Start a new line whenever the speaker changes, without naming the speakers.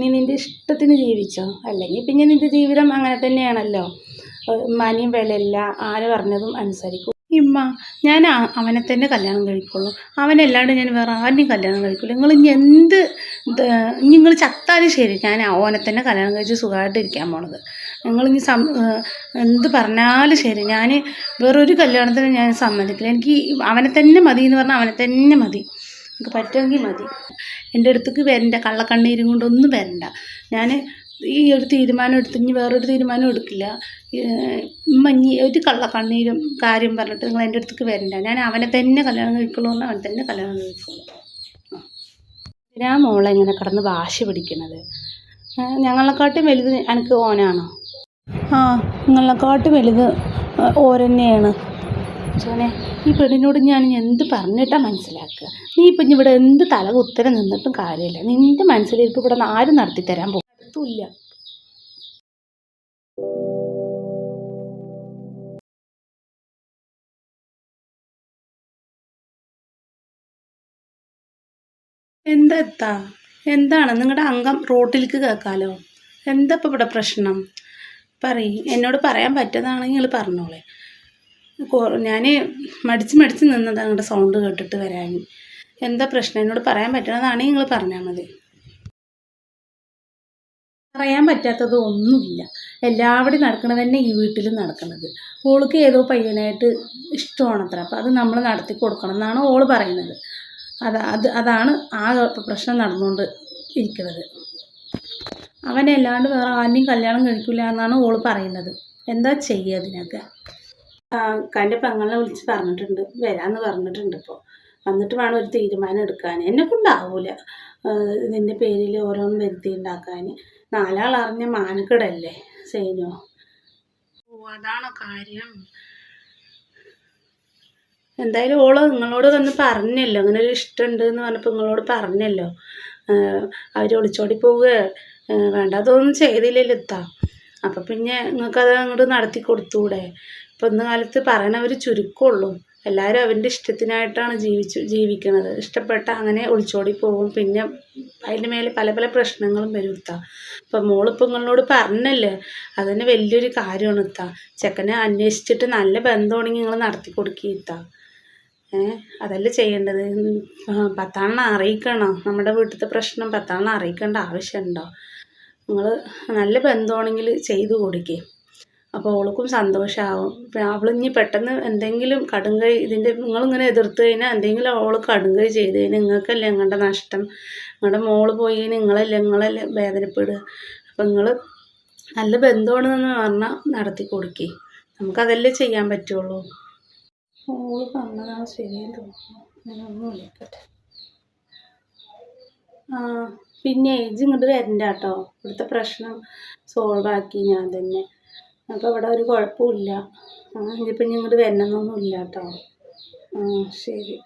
നീ നിന്റെ ഇഷ്ടത്തിന് ജീവിച്ചോ? അല്ലെങ്കിൽ പിന്നെ നിന്റെ ജീവിതം അങ്ങനെ തന്നെയാണല്ലോ. മനിയും വിലയില്ല ആര് പറഞ്ഞതും അനുസരിക്കും. ഇമ്മ ഞാൻ അവനെ തന്നെ കല്യാണം കഴിക്കുള്ളൂ. അവനല്ലാണ്ട് ഞാൻ വേറെ ആരെയും കല്യാണം കഴിക്കില്ല നിങ്ങൾ ഇനി എന്ത് നിങ്ങൾ ചത്താലും ശരി ഞാൻ അവനെ തന്നെ കല്യാണം കഴിച്ച് സുഖമായിട്ട് ഇരിക്കാൻ പോണത്. നിങ്ങൾ ഇനി സം എന്ത് പറഞ്ഞാലും ശരി ഞാൻ വേറൊരു കല്യാണത്തിന് ഞാൻ സമ്മതിക്കില്ല. എനിക്ക് അവനെ തന്നെ മതി എന്ന് പറഞ്ഞാൽ അവനെ തന്നെ മതി. എനിക്ക് പറ്റുമെങ്കിൽ മതി. എന്റെ അടുത്തേക്ക് വരണ്ട കള്ളക്കണ്ണീരും കൊണ്ടൊന്നും വരണ്ട. ഞാൻ ഈ ഒരു തീരുമാനം എടുത്ത് ഇനി വേറൊരു തീരുമാനം എടുക്കില്ല. ഉമ്മ ഒരു കള്ളക്കണ്ണീരും കാര്യം പറഞ്ഞിട്ട് നിങ്ങൾ എന്റെ അടുത്തേക്ക് വരണ്ട. ഞാൻ അവനെ തന്നെ കല്യാണം കഴിക്കുള്ളൂ എന്ന് അവൻ തന്നെ കല്യാണം കഴിക്കുള്ളൂ. ഞാൻ മോളെ ഇങ്ങനെ കിടന്ന് വാശി പിടിക്കണത്? ഏഹ് ഞങ്ങളെക്കാട്ടും വലുത് എനിക്ക് ഓനാണോ? ആ നിങ്ങളെക്കാട്ടും വലുത് ഓരന്നെയാണ്. ചോനെ ഈ പെണ്ണിനോട് ഞാൻ എന്ത് പറഞ്ഞിട്ടാ മനസ്സിലാക്കുക? നീ ഇപ്പം ഇവിടെ എന്ത് തല കുത്തനെ നിന്നിട്ടും കാര്യമില്ല. നിന്റെ മനസ്സിലിരിപ്പ് ഇവിടെ ആരും നടത്തി തരാൻ അടുത്തുമില്ല എന്താ എത്താ എന്താണ്? നിങ്ങളുടെ അംഗം റോട്ടിലേക്ക് കേൾക്കാലോ? എന്താ ഇപ്പം ഇവിടെ പ്രശ്നം? പറയും. എന്നോട് പറയാൻ പറ്റുന്നതാണെങ്കിൽ പറഞ്ഞോളെ. ഞാൻ മടിച്ച് മടിച്ച് നിന്നത് നിങ്ങളുടെ സൗണ്ട് കേട്ടിട്ട് വരാൻ എന്താ പ്രശ്നം? എന്നോട് പറയാൻ പറ്റണതാണെങ്കിൽ നിങ്ങൾ പറഞ്ഞാൽ മതി. പറയാൻ പറ്റാത്തത് ഒന്നുമില്ല. എല്ലാവിടെയും നടക്കണത് തന്നെ ഈ വീട്ടിലും നടക്കുന്നത് ഓൾക്ക് ഏതോ പയ്യനായിട്ട് ഇഷ്ടമാണത്ര. അപ്പോൾ അത് നമ്മൾ നടത്തി കൊടുക്കണം എന്നാണ് ഓൾ പറയുന്നത്. അത് അത് അതാണ് ആ പ്രശ്നം നടന്നുകൊണ്ട് ഇരിക്കുന്നത് അവനെ അല്ലാണ്ട് വേറെ ആരെയും കല്യാണം കഴിക്കില്ല എന്നാണ് ഓൾ പറയുന്നത്. എന്താ ചെയ്യുക അതിനൊക്കെ? കന്റെ പെങ്ങളെ വിളിച്ച് പറഞ്ഞിട്ടുണ്ട്. വരാമെന്ന് പറഞ്ഞിട്ടുണ്ട് ഇപ്പോൾ വന്നിട്ട് വേണം ഒരു തീരുമാനം എടുക്കാൻ എന്നെ കൊണ്ടാവൂല ഇതിന്റെ പേരിൽ ഓരോന്ന് വരുത്തി ഉണ്ടാക്കാൻ നാലാൾ അറിഞ്ഞ മാനക്കേടല്ലേ സൈനോ? ഓ അതാണോ കാര്യം. എന്തായാലും ഓൾ നിങ്ങളോട് വന്ന് പറഞ്ഞല്ലോ. അങ്ങനെ ഒരു ഇഷ്ടമുണ്ട് എന്ന് പറഞ്ഞപ്പോൾ നിങ്ങളോട് പറഞ്ഞല്ലോ. അവർ ഒളിച്ചോടി പോവുക. വേണ്ടാതൊന്നും ചെയ്തില്ലല്ലോ എത്താം അപ്പം പിന്നെ നിങ്ങൾക്കത് അങ്ങോട്ട് നടത്തി കൊടുത്തൂടെ ഇപ്പം ഇന്ന് കാലത്ത് പറയണവർ ചുരുക്കമുള്ളൂ. എല്ലാവരും അവന്റെ ഇഷ്ടത്തിനായിട്ടാണ് ജീവിച്ചു ജീവിക്കുന്നത് ഇഷ്ടപ്പെട്ട അങ്ങനെ ഒളിച്ചോടി പോകും. പിന്നെ അതിന്റെ മേലെ പല പല പ്രശ്നങ്ങളും വരും ഇത്ത അപ്പം മോളിപ്പം പറഞ്ഞല്ലേ അതന്നെ വലിയൊരു കാര്യമാണ് ഇത്താ ചെക്കനെ അന്വേഷിച്ചിട്ട് നല്ല ബന്ധമാണെങ്കിൽ നിങ്ങൾ നടത്തി കൊടുക്കുക അതല്ലേ ചെയ്യേണ്ടത്? പത്താണെന്ന് അറിയിക്കണോ? നമ്മുടെ വീട്ടിലത്തെ പ്രശ്നം പത്താണെന്ന് അറിയിക്കേണ്ട ആവശ്യമുണ്ടോ? നിങ്ങൾ നല്ല ബന്ധമാണെങ്കിൽ ചെയ്തു കൊടുക്കേ. അപ്പോൾ അവൾക്കും സന്തോഷമാവും അവൾ ഇനി പെട്ടെന്ന് എന്തെങ്കിലും കടുങ്കൈ ഇതിന്റെ നിങ്ങളിങ്ങനെ എതിർത്ത് കഴിഞ്ഞാൽ എന്തെങ്കിലും അവൾ കടുങ്കൈ ചെയ്ത് കഴിഞ്ഞാൽ നിങ്ങൾക്കല്ലേ നിങ്ങളുടെ നഷ്ടം? നിങ്ങളുടെ മോൾ പോയി നിങ്ങളല്ലേ നിങ്ങളല്ലേ വേദനപ്പെടുക? അപ്പം നിങ്ങൾ നല്ല ബന്ധമാണെന്ന് പറഞ്ഞാൽ നടത്തി കൊടുക്കേ. നമുക്കതല്ലേ ചെയ്യാൻ പറ്റുള്ളൂ. മോൾ പറഞ്ഞതാണ് ശരിയെന്ന് തോന്നുന്നു. ഞാനൊന്ന് വിളിക്കട്ടെ. ആ പിന്നെ ഏജ് ഇങ്ങോട്ട് വരണ്ട കേട്ടോ. ഇവിടുത്തെ പ്രശ്നം സോൾവ് ആക്കി ഞാൻ തന്നെ. അപ്പോൾ ഇവിടെ ഒരു കുഴപ്പമില്ല. ഇനിയിപ്പോൾ ഇനി ഇങ്ങോട്ട് വരണമെന്നൊന്നുമില്ല കേട്ടോ. ശരി.